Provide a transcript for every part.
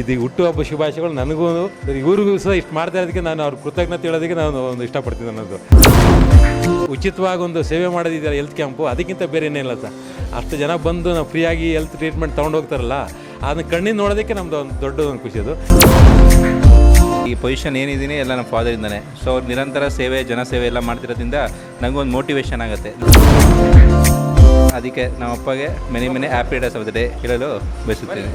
ಇದು ಹುಟ್ಟುಹಬ್ಬ ಶುಭಾಶಯಗಳು. ನನಗೂ ಇವ್ರಿಗೂ ಸಹ ಇಷ್ಟು ಮಾಡ್ತಾ ಇರೋದಕ್ಕೆ ನಾನು ಅವ್ರ ಕೃತಜ್ಞತೆ ಹೇಳೋದಕ್ಕೆ ನಾನು ಒಂದು ಇಷ್ಟಪಡ್ತೀನಿ ಅನ್ನೋದು ಉಚಿತವಾಗಿ ಒಂದು ಸೇವೆ ಮಾಡೋದಿದೆಯಲ್ಲ ಹೆಲ್ತ್ ಕ್ಯಾಂಪು ಅದಕ್ಕಿಂತ ಬೇರೆ ಏನಿಲ್ಲ ಸರ್. ಅಷ್ಟು ಜನ ಬಂದು ನಾವು ಫ್ರೀಯಾಗಿ ಹೆಲ್ತ್ ಟ್ರೀಟ್ಮೆಂಟ್ ತೊಗೊಂಡು ಹೋಗ್ತಾರಲ್ಲ, ಅದನ್ನ ಕಣ್ಣಿನ ನೋಡೋದಕ್ಕೆ ನಮ್ಮದು ಒಂದು ದೊಡ್ಡ ಒಂದು ಖುಷಿ ಅದು. ಈ ಪೊಸಿಷನ್ ಏನಿದ್ದೀನಿ ಎಲ್ಲ ನಮ್ಮ ಫಾದರಿಂದನೇ ಸೊ ಅವ್ರು ನಿರಂತರ ಸೇವೆ ಜನಸೇವೆ ಎಲ್ಲ ಮಾಡ್ತಿರೋದ್ರಿಂದ ನನಗೊಂದು ಮೋಟಿವೇಶನ್ ಆಗುತ್ತೆ. ಅದಕ್ಕೆ ನಮ್ಮ ಅಪ್ಪಗೆ many many happy days of the day ಹೇಳಲು ಬಯಸುತ್ತೇನೆ.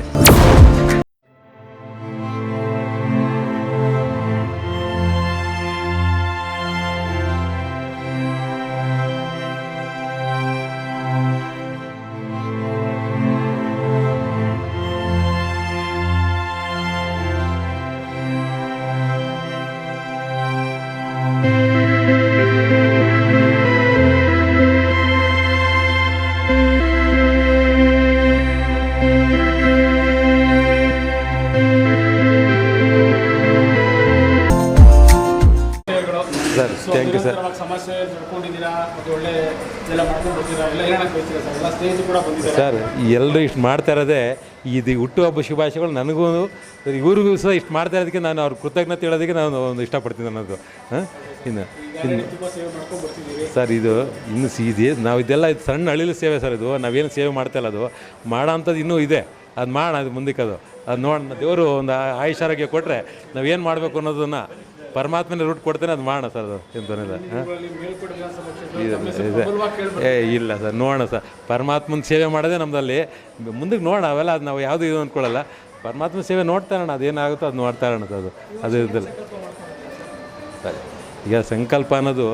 ಥ್ಯಾಂಕ್ ಯು ಸರ್ ಸಮಸ್ಯೆ ಸರ್? ಎಲ್ಲರೂ ಇಷ್ಟು ಮಾಡ್ತಾ ಇರೋದೇ ಇದು ಹುಟ್ಟುಹಬ್ಬ ಶುಭಾಶಯಗಳು ನನಗೂ ಇವ್ರಿಗೂ ಸಹ ಇಷ್ಟು ಮಾಡ್ತಾ ಇರೋದಕ್ಕೆ ನಾನು ಅವ್ರ ಕೃತಜ್ಞತೆ ಹೇಳೋದಕ್ಕೆ ನಾನು ಒಂದು ಇಷ್ಟಪಡ್ತೀನಿ ಅನ್ನೋದು. ಹಾಂ? ಇನ್ನು ಇನ್ನು ಸರ್ ಇದು ಇನ್ನು ಸೀದಿ ನಾವು ಇದೆಲ್ಲ ಇದು ಸಣ್ಣ ಹಳ್ಳಿಲಿ ಸೇವೆ ಸರ್ ಇದು. ನಾವೇನು ಸೇವೆ ಮಾಡ್ತಾ ಇಲ್ಲ ಅದು. ಮಾಡೋ ಅಂಥದ್ದು ಇನ್ನೂ ಇದೆ. ಅದು ಮಾಡೋಣ ಅದು ಮುಂದಕ್ಕೆ ಅದು ಅದು ನೋಡೋಣ. ದೇವರು ಒಂದು ಆಯುಷ್ ಆರೋಗ್ಯ ಕೊಟ್ಟರೆ ನಾವೇನು ಮಾಡಬೇಕು ಅನ್ನೋದನ್ನು ಪರಮಾತ್ಮನೇ ರೂಟ್ ಕೊಡ್ತೇನೆ, ಅದು ಮಾಡೋಣ ಸರ್ ಅದು. ಎಂತನಿಲ್ಲ ಏ, ಇಲ್ಲ ಸರ್, ನೋಡೋಣ ಸರ್. ಪರಮಾತ್ಮನ ಸೇವೆ ಮಾಡೋದೇ ನಮ್ಮದಲ್ಲಿ ಮುಂದಕ್ಕೆ ನೋಡೋಣ, ಅವೆಲ್ಲ ಅದು ನಾವು ಯಾವುದು ಇದು ಅಂದ್ಕೊಳ್ಳಲ್ಲ ಪರಮಾತ್ಮನ ಸೇವೆ ನೋಡ್ತಾ ಇರೋಣ ಅದೇನಾಗುತ್ತೋ ಅದು ನೋಡ್ತಾ ಇರೋಣ ಸರ್ ಅದು. ಅದು ಇದ್ದಲ್ಲಿ. ಸರಿ. ಈಗ ಸಂಕಲ್ಪ ಅನ್ನೋದು,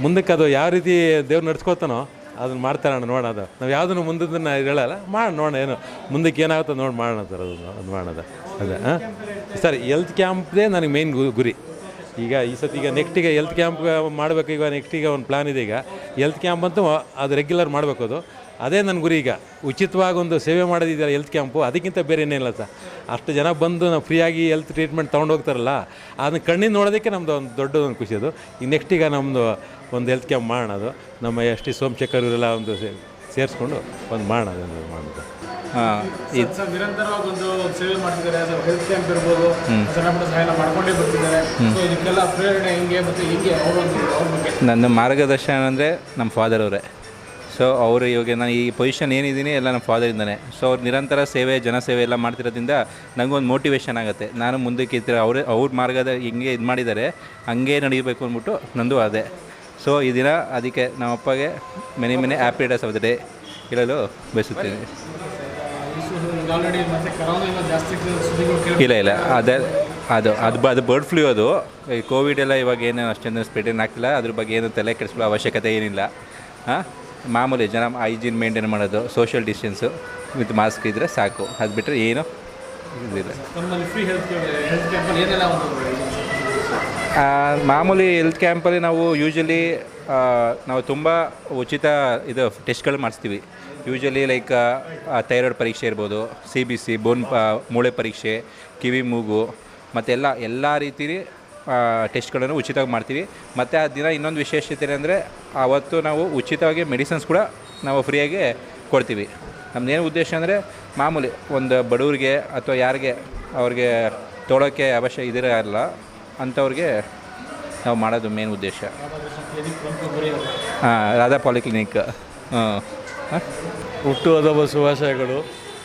ಮುಂದಕ್ಕೆ ಅದು ಯಾವ ರೀತಿ ದೇವ್ರು ನಡ್ಸ್ಕೊತಾನೋ ಅದನ್ನ ಮಾಡ್ತಾರೆ ಅಣ್ಣ, ನೋಡೋಣ ಅದು. ನಾವು ಯಾವುದನ್ನು ಮುಂದದನ್ನು ಹೇಳಲ್ಲ, ಮಾಡೋಣ, ನೋಡೋಣ ಏನು. ಮುಂದಕ್ಕೆ ಏನಾಗುತ್ತೆ ನೋಡಿ ಮಾಡೋಣ ಸರ್ ಅದು ಅದು ಮಾಡೋದು ಅದೇ. ಹಾಂ? ಸರ್ ಎಲ್ತ್ ಕ್ಯಾಂಪ್ದೇ ನನಗೆ ಮೇಯ್ನ್ ಗುರಿ. ಈಗ ಈ ಸತಿ ಈಗ ನೆಕ್ಸ್ಟಿಗೆ ಎಲ್ತ್ ಕ್ಯಾಂಪ್ ಮಾಡಬೇಕು, ಈಗ ನೆಕ್ಸ್ಟಿಗೆ ಒಂದು ಪ್ಲ್ಯಾನ್ ಇದೆ ಈಗ. ಎಲ್ತ್ ಕ್ಯಾಂಪ್ ಅಂತೂ ಅದು ರೆಗ್ಯುಲರ್ ಮಾಡಬೇಕು ಅದು. ಅದೇ ನನ್ನ ಗುರಿ ಈಗ. ಉಚಿತವಾಗಿ ಒಂದು ಸೇವೆ ಮಾಡೋದಿದೆಯಲ್ಲ ಎಲ್ತ್ ಕ್ಯಾಂಪು ಅದಕ್ಕಿಂತ ಬೇರೆ ಏನಿಲ್ಲ ಸರ್. ಅಷ್ಟು ಜನ ಬಂದು ನಾವು ಫ್ರೀಯಾಗಿ ಎಲ್ತ್ ಟ್ರೀಟ್ಮೆಂಟ್ ತೊಗೊಂಡು ಹೋಗ್ತಾರಲ್ಲ, ಅದನ್ನ ಕಣ್ಣಿನ ನೋಡೋದಕ್ಕೆ ನಮ್ಮದು ಒಂದು ದೊಡ್ಡ ಒಂದು ಖುಷಿ ಅದು. ಈಗ ನೆಕ್ಸ್ಟ್ ಈಗ ನಮ್ಮದು ಒಂದು ಹೆಲ್ತ್ ಕ್ಯಾಂಪ್ ಮಾಡೋಣ ಅದು. ನಮ್ಮ ಎಸ್ ಟಿ ಸೋಮಶೇಖರ್ ಇವರೆಲ್ಲ ಒಂದು ಸೇರಿಸ್ಕೊಂಡು ಒಂದು ಮಾಡೋಣ ಅದನ್ನು ಮಾಡೋದು ಹಾಂ ಇದು ನಿರಂತರವಾಗಿ ಒಂದು ಸೇವೆ ಮಾಡ್ತಿದ್ದಾರೆ. ಸರ್ ಹೆಲ್ತ್ ಕ್ಯಾಂಪ್ ಇರ್ಬೋದು. ಸಣ್ಣ ಪುಟ್ಟ ಸಹಾಯ ಮಾಡ್ಕೊಂಡೇ ಬರ್ತಿದ್ದಾರೆ. ಸೊ ಇದಕ್ಕೆಲ್ಲ ಪ್ರೇರಣೆ ಹಿಂಗೆ ಮತ್ತು ಹಿಂಗೆ ಅವರೊಂದು ಅವ್ರ ಬಗ್ಗೆ? ನನ್ನ ಮಾರ್ಗದರ್ಶನ ಅಂದರೆ ನಮ್ಮ ಫಾದರ್ ಅವರೇ. ಸೊ ಅವರು ಇವಾಗ ನಾನು ಈ ಪೊಸಿಷನ್ ಏನಿದ್ದೀನಿ ಎಲ್ಲ ನಮ್ಮ ಫಾದರಿಂದನೇ ಸೊ ಅವ್ರು ನಿರಂತರ ಸೇವೆ ಜನಸೇವೆ ಎಲ್ಲ ಮಾಡ್ತಿರೋದ್ರಿಂದ ಒಂದು ಮೋಟಿವೇಶನ್ ಆಗುತ್ತೆ. ನಾನು ಮುಂದಕ್ಕೆ ಇರ್ತೀರ ಅವರೇ ಅವ್ರ ಮಾರ್ಗದ ಹಿಂಗೆ ಇದು ಮಾಡಿದ್ದಾರೆ ಹಂಗೆ ನಡೀಬೇಕು ಅಂದ್ಬಿಟ್ಟು ನಂದು ಅದೇ. ಸೊ ಈ ದಿನ ಅದಕ್ಕೆ ನಮ್ಮಪ್ಪಗೆ many many happy days of the day ಹೇಳಲು ಬಯಸುತ್ತೇನೆ. ಇಲ್ಲ ಇಲ್ಲ. ಅದೇ, ಅದು ಅದು ಅದು ಬರ್ಡ್ ಫ್ಲೂ ಅದು. ಈ ಕೋವಿಡ್ ಎಲ್ಲ ಇವಾಗ ಏನು ಅಷ್ಟೊಂದು ಸ್ಪ್ರೆಡ್ ಆಗ್ತಿಲ್ಲ. ಅದ್ರ ಬಗ್ಗೆ ಏನು ತಲೆ ಕೆಡಿಸ್ಕೊಳ್ಳೋ ಅವಶ್ಯಕತೆ ಏನಿಲ್ಲ. ಹಾಂ? ಮಾಮೂಲಿ ಜನ ಹೈಜೀನ್ ಮೇಂಟೈನ್ ಮಾಡೋದು ಸೋಷಿಯಲ್ ಡಿಸ್ಟೆನ್ಸು ವಿತ್ ಮಾಸ್ಕ್ ಇದ್ದರೆ ಸಾಕು. ಅದು ಬಿಟ್ಟರೆ ಏನು ಇದಿಲ್ಲ. ಮಾಮೂಲಿ ಹೆಲ್ತ್ ಕ್ಯಾಂಪಲ್ಲಿ ನಾವು ಯೂಶಲಿ ನಾವು ತುಂಬ ಉಚಿತ ಇದು ಟೆಸ್ಟ್ಗಳು ಮಾಡಿಸ್ತೀವಿ. ಯೂಶಲಿ ಲೈಕ್ ಥೈರಾಯ್ಡ್ ಪರೀಕ್ಷೆ ಇರ್ಬೋದು ಸಿ ಬಿ ಸಿ ಬೋನ್ ಮೂಳೆ ಪರೀಕ್ಷೆ, ಕಿವಿ ಮೂಗು ಮತ್ತೆಲ್ಲ ಎಲ್ಲ ರೀತಿ ಟೆಸ್ಟ್ಗಳನ್ನು ಉಚಿತವಾಗಿ ಮಾಡ್ತೀವಿ. ಮತ್ತು ಆ ದಿನ ಇನ್ನೊಂದು ವಿಶೇಷತೆ ಅಂದರೆ ಆವತ್ತು ನಾವು ಉಚಿತವಾಗಿ ಮೆಡಿಸಿನ್ಸ್ ಕೂಡ ನಾವು ಫ್ರೀಯಾಗಿ ಕೊಡ್ತೀವಿ. ನಮ್ಮದೇನು ಉದ್ದೇಶ ಅಂದರೆ, ಮಾಮೂಲಿ ಒಂದು ಬಡವ್ರಿಗೆ ಅಥವಾ ಯಾರಿಗೆ ಅವ್ರಿಗೆ ತೊಗೊಳೋಕ್ಕೆ ಅವಶ್ಯ ಇದಿರಲ್ಲ ಅಂಥವ್ರಿಗೆ ನಾವು ಮಾಡೋದು ಮೇನ್ ಉದ್ದೇಶ. ಹಾಂ ರಾಧಾ ಪಾಲಿಕ್ಲಿನಿಕ್ ಹಾಂ? ಹುಟ್ಟುಹಬ್ಬ ಶುಭಾಶಯಗಳು